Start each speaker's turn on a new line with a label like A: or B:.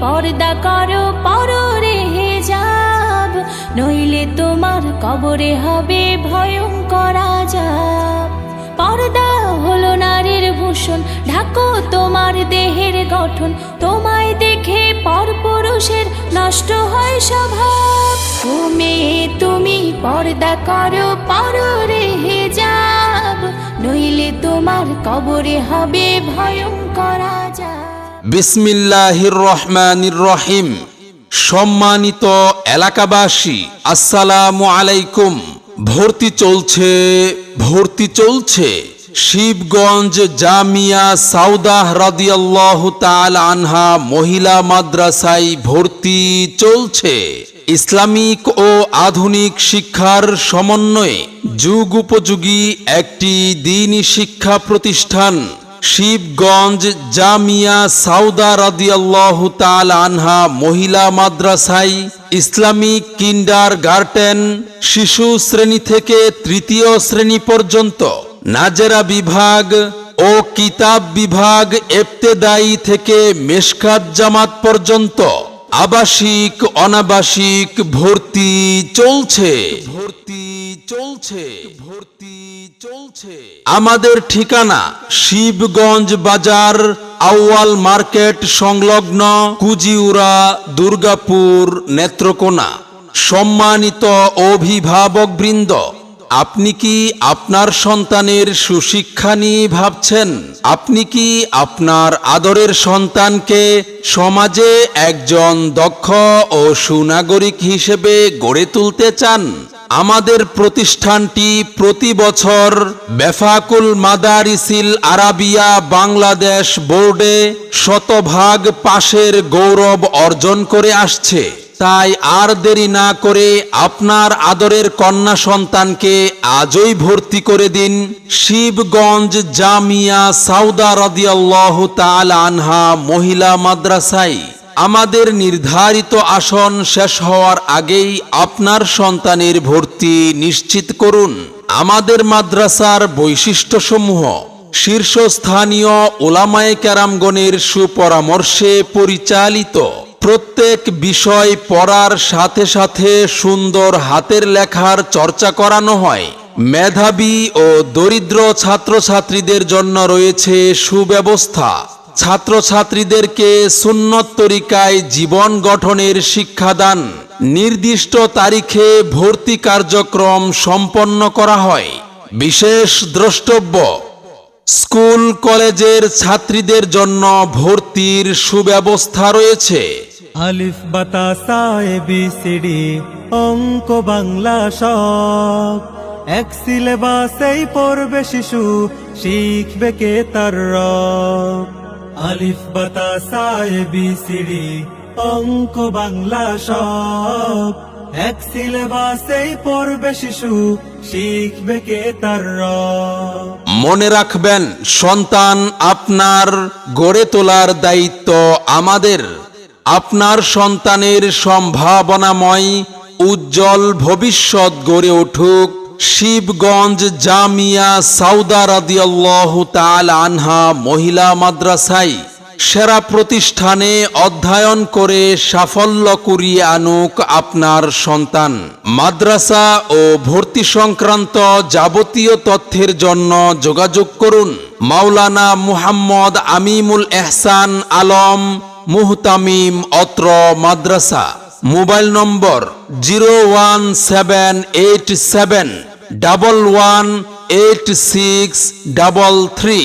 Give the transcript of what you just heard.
A: পর্দা করো পররে যাব নইলে তোমার কবরে হবে ভয়ঙ্কর আজাব। পর্দা হলো নারীর ভূষণ, ঢাকো তোমার দেহের গঠন। তোমায় দেখে পরপুরুষের নষ্ট হয় স্বভাব। তুমি তুমি পর্দা করো পররে যাব নইলে তোমার কবরে হবে ভয়ঙ্কর আজাব।
B: বিসমিল্লাহির রহমানির রহিম। সম্মানিত এলাকাবাসী, আসসালামু আলাইকুম। ভর্তি চলছে ভর্তি চলছে শিবগঞ্জ জামিয়া সাউদাহ রাদিয়াল্লাহ তাল আনহা মহিলা মাদ্রাসায় ভর্তি চলছে। ইসলামিক ও আধুনিক শিক্ষার সমন্বয়ে যুগ উপযোগী একটি দিনী শিক্ষা প্রতিষ্ঠান। শিবগঞ্জ জামিয়া সাউদা রাদিয়াল্লাহু তাল আনহা মহিলা মাদ্রাসায় ইসলামিক কিন্ডার গার্টেন শিশু শ্রেণি থেকে তৃতীয় শ্রেণি পর্যন্ত নাজেরা বিভাগ ও কিতাব বিভাগ এফতেদায়ী থেকে মেশকাত জামাত পর্যন্ত আবাসিক, অনাবাসিক, ভর্তি চলছে। ভর্তি চলছে। ভর্তি আমাদের ঠিকানা শিবগঞ্জ বাজার, আউয়াল মার্কেট, সংলগ্ন কুজিউরা দুর্গাপুর, নেত্রকোনা। সম্মানিত অভিভাবক বৃন্দ, আপনি কি আপনার সন্তানের সুশিক্ষা নিয়ে ভাবছেন? আপনি কি আপনার আদরের সন্তানকে সমাজে একজন দক্ষ ও সুনাগরিক হিসেবে গড়ে তুলতে চান? আমাদের প্রতিষ্ঠানটি প্রতি বছর বেফাকুল মাদারিসিল আরাবিয়া বাংলাদেশ বোর্ডে শতভাগ পাশের গৌরব অর্জন করে আসছে। তাই আর দেরি না করে আপনার আদরের কন্যা সন্তানকে আজই ভর্তি করে দিন শিবগঞ্জ জামিয়া সাউদা রাদিয়াল্লাহু তাআলা আনহা মহিলা মাদ্রাসায়। আমাদের নির্ধারিত আসন শেষ হওয়ার আগেই আপনার সন্তানের ভর্তি নিশ্চিত করুন। আমাদের মাদ্রাসার বৈশিষ্ট্যসমূহ, শীর্ষস্থানীয় ওলামায়ে কেরামগণের সুপরামর্শে পরিচালিত। প্রত্যেক বিষয় পড়ার সাথে সাথে সুন্দর হাতের লেখার চর্চা করানো হয়। মেধাবী ও দরিদ্র ছাত্রছাত্রীদের জন্য রয়েছে সুব্যবস্থা। ছাত্রছাত্রীদেরকে সুন্নত তরিকায় জীবন গঠনের শিক্ষাদান, নির্দিষ্ট তারিখে ভর্তি কার্যক্রম সম্পন্ন করা হয়। বিশেষ দ্রষ্টব্য, স্কুল, কলেজের ছাত্রীদের জন্য ভর্তির সুব্যবস্থা রয়েছে।
C: আলিফ বাতাসা অঙ্ক, বাংলা সব। এক সিলেবাসেই পড়বে শিশু, শিখবে কে তার রব। আলিফ বাতাসা এ বি সি ডি, অঙ্ক বাংলা সব। এক সিলেবাসেই পড়বে শিশু, শিখবে কে তার
B: মনে রাখবেন, সন্তান আপনার গড়ে তোলার দায়িত্ব আমাদের। আপনার সন্তানের সম্ভাবনাময়, উজ্জ্বল ভবিষ্যৎ গড়ে উঠুক। শিবগঞ্জ জামিয়া সাউদা রাদিয়াল্লাহু তাআলা আনহা মহিলা মাদ্রাসায় সেরা প্রতিষ্ঠানে অধ্যয়ন করে সাফল্য কুড়িয়ে আনুক আপনার সন্তান। মাদ্রাসা ও ভর্তি সংক্রান্ত যাবতীয় তথ্যের জন্য যোগাযোগ করুন। মাওলানা মুহাম্মদ আমিমুল এহসান আলম মুহতামিম অত্র মাদ্রাসা। Mobile number zero one seven eight seven double one eight six double three.